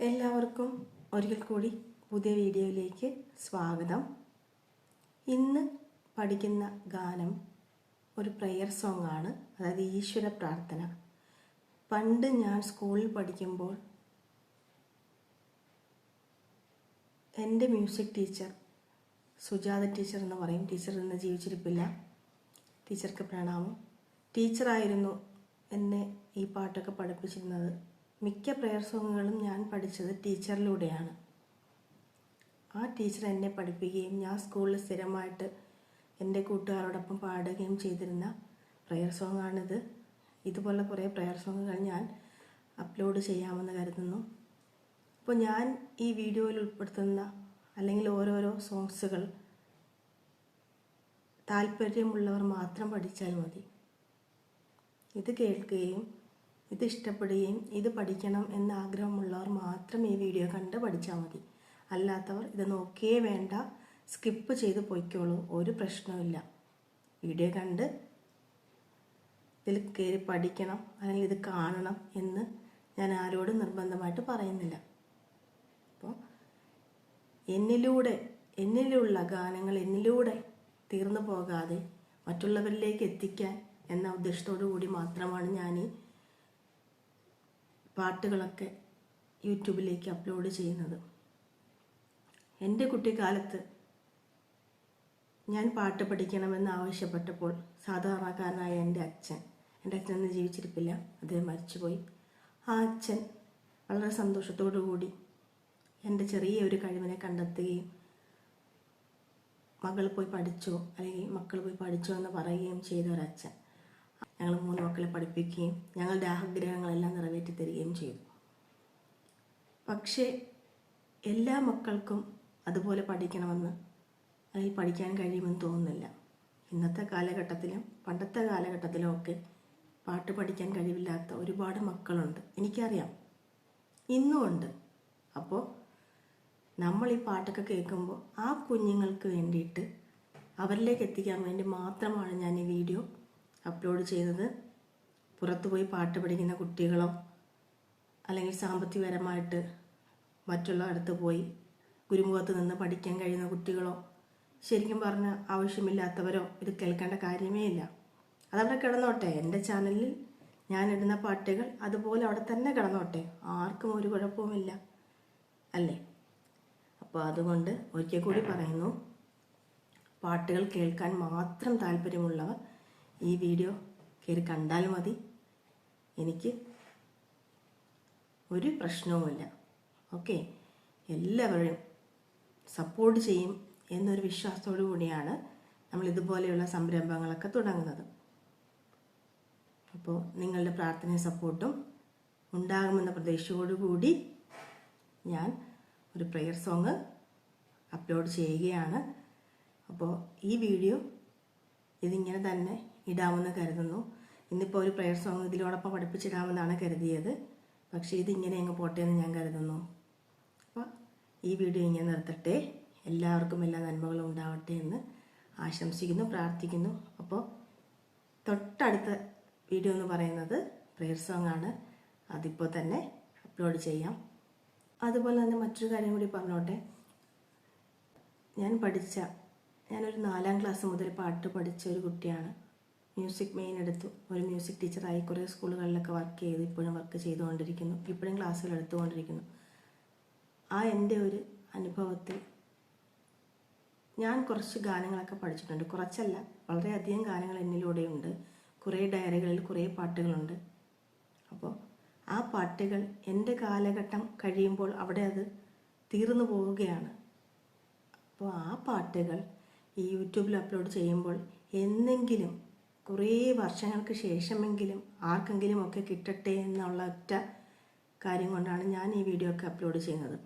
എല്ലാവർക്കും ഒരിക്കൽ കൂടി പുതിയ വീഡിയോയിലേക്ക് സ്വാഗതം. ഇന്ന് പഠിക്കുന്ന ഗാനം ഒരു പ്രെയർ സോങ് ആണ് അതായത് ഈശ്വര പ്രാർത്ഥന. പണ്ട് ഞാൻ സ്കൂളിൽ പഠിക്കുമ്പോൾ എന്റെ മ്യൂസിക് ടീച്ചർ സുജാത ടീച്ചർ എന്ന് പറയും. ടീച്ചർ ഇന്ന് ജീവിച്ചിരിപ്പില്ല. ടീച്ചർക്ക് പ്രണാമം. ടീച്ചറായിരുന്നു എന്നെ ഈ പാട്ടൊക്കെ പഠിപ്പിച്ചിരുന്നത്. മിക്ക പ്രെയർ സോങ്ങുകളും ഞാൻ പഠിച്ചത് ടീച്ചറിലൂടെയാണ്. ആ ടീച്ചർ എന്നെ പഠിപ്പിക്കുകയും ഞാൻ സ്കൂളിൽ സ്ഥിരമായിട്ട് എന്റെ കൂട്ടുകാരോടൊപ്പം പാടുകയും ചെയ്തിരുന്ന പ്രെയർ സോങ്ങാണിത്. ഇതുപോലെ കുറേ പ്രെയർ സോങ്ങുകൾ ഞാൻ അപ്ലോഡ് ചെയ്യാമെന്ന് കരുതുന്നു. അപ്പോൾ ഞാൻ ഈ വീഡിയോയിൽ ഉൾപ്പെടുത്തുന്ന അല്ലെങ്കിൽ ഓരോരോ സോങ്സുകൾ താല്പര്യമുള്ളവർ മാത്രം പഠിച്ചാൽ മതി. ഇത് കേൾക്കുകയും ഇത് ഇഷ്ടപ്പെടുകയും ഇത് പഠിക്കണം എന്ന ആഗ്രഹമുള്ളവർ മാത്രം ഈ വീഡിയോ കണ്ട് പഠിച്ചാൽ മതി. അല്ലാത്തവർ ഇത് നോക്കിയേ വേണ്ട. സ്കിപ്പ് ചെയ്ത് പോയിക്കോളൂ. ഒരു പ്രശ്നവുമില്ല വീഡിയോ കണ്ട് ഇതിൽ കയറി പഠിക്കണം അല്ലെങ്കിൽ ഇത് കാണണം എന്ന് ഞാൻ ആരോടും നിർബന്ധമായിട്ട് പറയുന്നില്ല. അപ്പോൾ എന്നിലൂടെ എന്നിലുള്ള ഗാനങ്ങൾ എന്നിലൂടെ തീർന്നു പോകാതെ മറ്റുള്ളവരിലേക്ക് എത്തിക്കാൻ എന്ന ഉദ്ദേശത്തോടു കൂടി മാത്രമാണ് ഞാൻ ഈ പാട്ടുകളൊക്കെ യൂട്യൂബിലേക്ക് അപ്ലോഡ് ചെയ്യുന്നത്. എന്റെ കുട്ടിക്കാലത്ത് ഞാൻ പാട്ട് പഠിക്കണമെന്ന് ആവശ്യപ്പെട്ടപ്പോൾ സാധാരണക്കാരനായ എന്റെ അച്ഛൻ എന്റെ അച്ഛൻ ഇന്ന് ജീവിച്ചിരിപ്പില്ല അദ്ദേഹം മരിച്ചുപോയി. ആ അച്ഛൻ വളരെ സന്തോഷത്തോടു കൂടി എന്റെ ചെറിയ ഒരു കഴിവിനെ കണ്ടെത്തുകയും മകൾ പോയി പഠിച്ചോ അല്ലെങ്കിൽ മക്കൾ പോയി പഠിച്ചോ എന്ന് പറയുകയും ചെയ്ത ഒരച്ഛൻ ഞങ്ങൾ മൂന്ന് മക്കളെ പഠിപ്പിക്കുകയും ഞങ്ങളുടെ ആഗ്രഹങ്ങളെല്ലാം നിറവേറ്റി തരികയും ചെയ്തു. പക്ഷേ എല്ലാ മക്കൾക്കും അതുപോലെ പഠിക്കണമെന്ന് അല്ലെങ്കിൽ പഠിക്കാൻ കഴിയുമെന്ന് തോന്നുന്നില്ല. ഇന്നത്തെ കാലഘട്ടത്തിലും പണ്ടത്തെ കാലഘട്ടത്തിലും ഒക്കെ പാട്ട് പഠിക്കാൻ കഴിവില്ലാത്ത ഒരുപാട് മക്കളുണ്ട്. എനിക്കറിയാം. ഇന്നും ഉണ്ട്. അപ്പോൾ നമ്മൾ ഈ പാട്ടൊക്കെ കേൾക്കുമ്പോൾ ആ കുഞ്ഞുങ്ങൾക്ക് വേണ്ടിയിട്ട് അവരിലേക്ക് എത്തിക്കാൻ വേണ്ടി മാത്രമാണ് ഞാൻ ഈ വീഡിയോ അപ്ലോഡ് ചെയ്തത് പുറത്തു പോയി പാട്ട് പഠിക്കുന്ന കുട്ടികളോ അല്ലെങ്കിൽ സാമ്പത്തികപരമായിട്ട് മറ്റുള്ള അടുത്ത് പോയി ഗുരുമുഖത്ത് നിന്ന് പഠിക്കാൻ കഴിയുന്ന കുട്ടികളോ ശരിക്കും പറഞ്ഞ ആവശ്യമില്ലാത്തവരോ ഇത് കേൾക്കേണ്ട കാര്യമേ ഇല്ല. അതവിടെ കിടന്നോട്ടെ. എന്റെ ചാനലിൽ ഞാൻ ഇടുന്ന പാട്ടുകൾ അതുപോലെ അവിടെ തന്നെ കിടന്നോട്ടെ. ആർക്കും ഒരു കുഴപ്പവുമില്ല. അല്ലേ? അപ്പോൾ അതുകൊണ്ട് ഒരിക്കൽ കൂടി പറയുന്നു പാട്ടുകൾ കേൾക്കാൻ മാത്രം താല്പര്യമുള്ളവർ ഈ വീഡിയോ കയറി കണ്ടാൽ മതി. എനിക്ക് ഒരു പ്രശ്നവുമില്ല. ഓക്കെ? എല്ലാവരും സപ്പോർട്ട് ചെയ്യും എന്നൊരു വിശ്വാസത്തോടു കൂടിയാണ് നമ്മൾ ഇതുപോലെയുള്ള സംരംഭങ്ങളൊക്കെ തുടങ്ങുന്നത്. അപ്പോൾ നിങ്ങളുടെ പ്രാർത്ഥനയും സപ്പോർട്ടും ഉണ്ടാകുമെന്ന പ്രതീക്ഷയോടുകൂടി ഞാൻ ഒരു പ്രെയർ സോങ് അപ്ലോഡ് ചെയ്യുകയാണ്. അപ്പോൾ ഈ വീഡിയോ ഇതിങ്ങനെ തന്നെ ഇടാമെന്ന് കരുതുന്നു. ഇന്നിപ്പോൾ ഒരു പ്രെയർ സോങ് ഇതിലോടൊപ്പം പഠിപ്പിച്ചിടാമെന്നാണ് കരുതിയത്. പക്ഷേ ഇതിങ്ങനെ അങ്ങ് പോട്ടെ എന്ന് ഞാൻ കരുതുന്നു. അപ്പോൾ ഈ വീഡിയോ ഇങ്ങനെ നിർത്തട്ടെ. എല്ലാവർക്കും എല്ലാ നന്മകളും ഉണ്ടാവട്ടെ എന്ന് ആശംസിക്കുന്നു പ്രാർത്ഥിക്കുന്നു. അപ്പോൾ തൊട്ടടുത്ത വീഡിയോ എന്ന് പറയുന്നത് പ്രെയർ സോങ് ആണ്. അതിപ്പോൾ തന്നെ അപ്ലോഡ് ചെയ്യാം. അതുപോലെ തന്നെ മറ്റൊരു കാര്യം കൂടി പറഞ്ഞോട്ടെ. ഞാൻ പഠിച്ച ഞാനൊരു നാലാം ക്ലാസ് മുതൽ പാട്ട് പഠിച്ച ഒരു കുട്ടിയാണ്. മ്യൂസിക് മെയിൻ എടുത്തു. ഒരു മ്യൂസിക് ടീച്ചറായി കുറേ സ്കൂളുകളിലൊക്കെ വർക്ക് ചെയ്ത് ഇപ്പോഴും വർക്ക് ചെയ്തുകൊണ്ടിരിക്കുന്നു. ഇപ്പോഴും ക്ലാസ്സുകൾ എടുത്തുകൊണ്ടിരിക്കുന്നു. ആ എന്റെ ഒരു അനുഭവത്തിൽ ഞാൻ കുറച്ച് ഗാനങ്ങളൊക്കെ പഠിച്ചിട്ടുണ്ട്. കുറച്ചല്ല വളരെയധികം ഗാനങ്ങൾ എന്നിലൂടെയുണ്ട്. കുറേ ഡയറികളിൽ കുറേ പാട്ടുകളുണ്ട്. അപ്പോൾ ആ പാട്ടുകൾ എന്റെ കാലഘട്ടം കഴിയുമ്പോൾ അവിടെ അത് തീർന്നു പോവുകയാണ്. അപ്പോൾ ആ പാട്ടുകൾ ഈ യൂട്യൂബിൽ അപ്ലോഡ് ചെയ്യുമ്പോൾ എന്നെങ്കിലും കുറേ വർഷങ്ങൾക്ക് ശേഷമെങ്കിലും ആർക്കെങ്കിലും ഒക്കെ കിട്ടട്ടെ എന്നുള്ള ഒറ്റ കാര്യം കൊണ്ടാണ് ഞാൻ ഈ വീഡിയോ ഒക്കെ അപ്ലോഡ് ചെയ്യുന്നത്.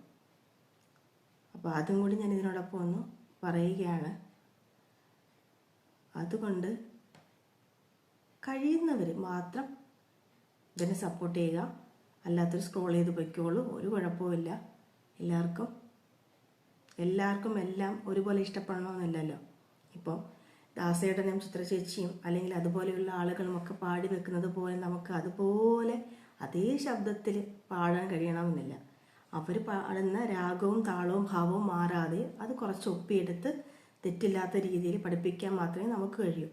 അപ്പോൾ അതും കൂടി ഞാൻ ഇതിനോടൊപ്പം ഒന്ന് പറയുകയാണ്. അതുകൊണ്ട് കഴിയുന്നവർ മാത്രം ഇതിനെ സപ്പോർട്ട് ചെയ്യുക. അല്ലാത്തൊരു സ്ക്രോൾ ചെയ്ത് പൊയ്ക്കോളൂ. ഒരു കുഴപ്പമില്ല എല്ലാവർക്കും എല്ലാവർക്കും എല്ലാം ഒരുപോലെ ഇഷ്ടപ്പെടണമെന്നില്ലല്ലോ ഇപ്പോൾ ദാസേട്ടനും ചിത്രചേച്ചിയും അല്ലെങ്കിൽ അതുപോലെയുള്ള ആളുകളും ഒക്കെ പാടി വെക്കുന്നത് പോലെ നമുക്ക് അതുപോലെ അതേ ശബ്ദത്തിൽ പാടാൻ കഴിയണമെന്നില്ല. അവർ പാടുന്ന രാഗവും താളവും ഭാവവും മാറാതെ അത് കുറച്ച് ഒപ്പിയെടുത്ത് തെറ്റില്ലാത്ത രീതിയിൽ പഠിപ്പിക്കാൻ മാത്രമേ നമുക്ക് കഴിയൂ.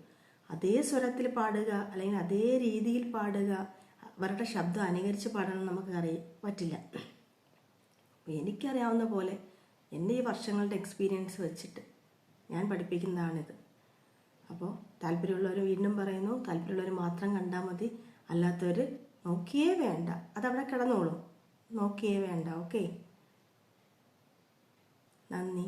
അതേ സ്വരത്തിൽ പാടുക അല്ലെങ്കിൽ അതേ രീതിയിൽ പാടുക അവരുടെ ശബ്ദം അനുകരിച്ച് പാടണം നമുക്ക് അറിയ പറ്റില്ല. എനിക്കറിയാവുന്ന പോലെ എന്റെ ഈ വർഷങ്ങളുടെ എക്സ്പീരിയൻസ് വെച്ചിട്ട് ഞാൻ പഠിപ്പിക്കുന്നതാണിത്. അപ്പോൾ താല്പര്യമുള്ളവർ വീണ്ടും പറയുന്നു താല്പര്യമുള്ളവർ മാത്രം കണ്ടാൽ മതി അല്ലാത്തവർ നോക്കിയേ വേണ്ട. അതവിടെ കിടന്നോളും. നോക്കിയേ വേണ്ട ഓക്കെ? നന്ദി.